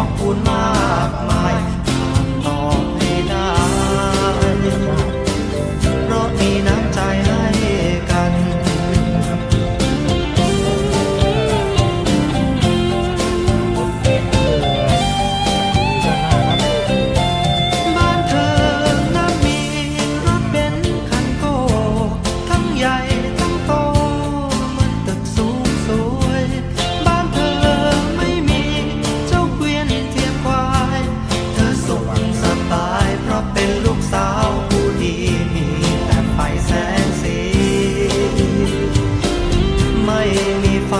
อบคุณมากมาย ไม่มีไฟ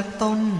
จากต้นด